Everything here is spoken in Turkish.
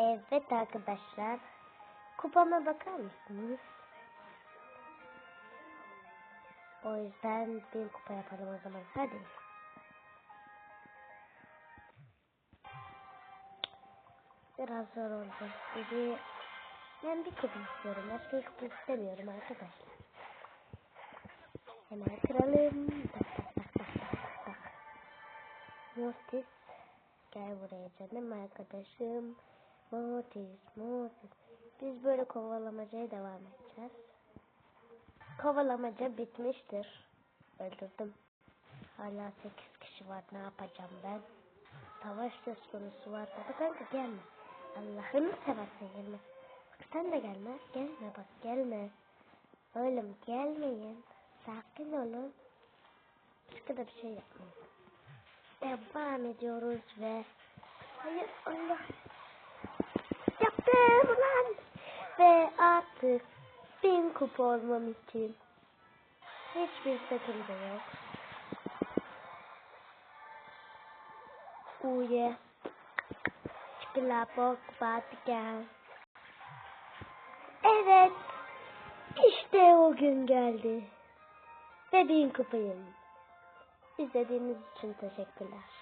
Evet arkadaşlar. Kupama bakar mısınız? O yüzden bir kupa yapalım o zaman. Hadi. Biraz zor oldu. Bir, ben bir kupa istiyorum. Başka bir kupa istemiyorum arkadaşlar. Hemen kıralım. Tak tak tak tak tak tak. Mortis. Gel buraya canım arkadaşım. Mortis, Mortis. Biz böyle kovalamacaya devam edeceğiz. Kovalamaca bitmiştir. Öldürdüm. Hala 8 kişi var. Ne yapacağım ben? Savaş söz konusu var. Baba kanka gelme. Allah'ını seversen gelme. Bak sen de gelme. Gelme bak gelme. Oğlum gelmeyin. Sakin olun. Başka da bir şey yapmayın. Devam ediyoruz ve Hayır Allah. Kupa olmam için hiçbir sakınca yok. Uye. Bok batken. Evet. İşte o gün geldi. Ve bin kupayım. İzlediğiniz için teşekkürler.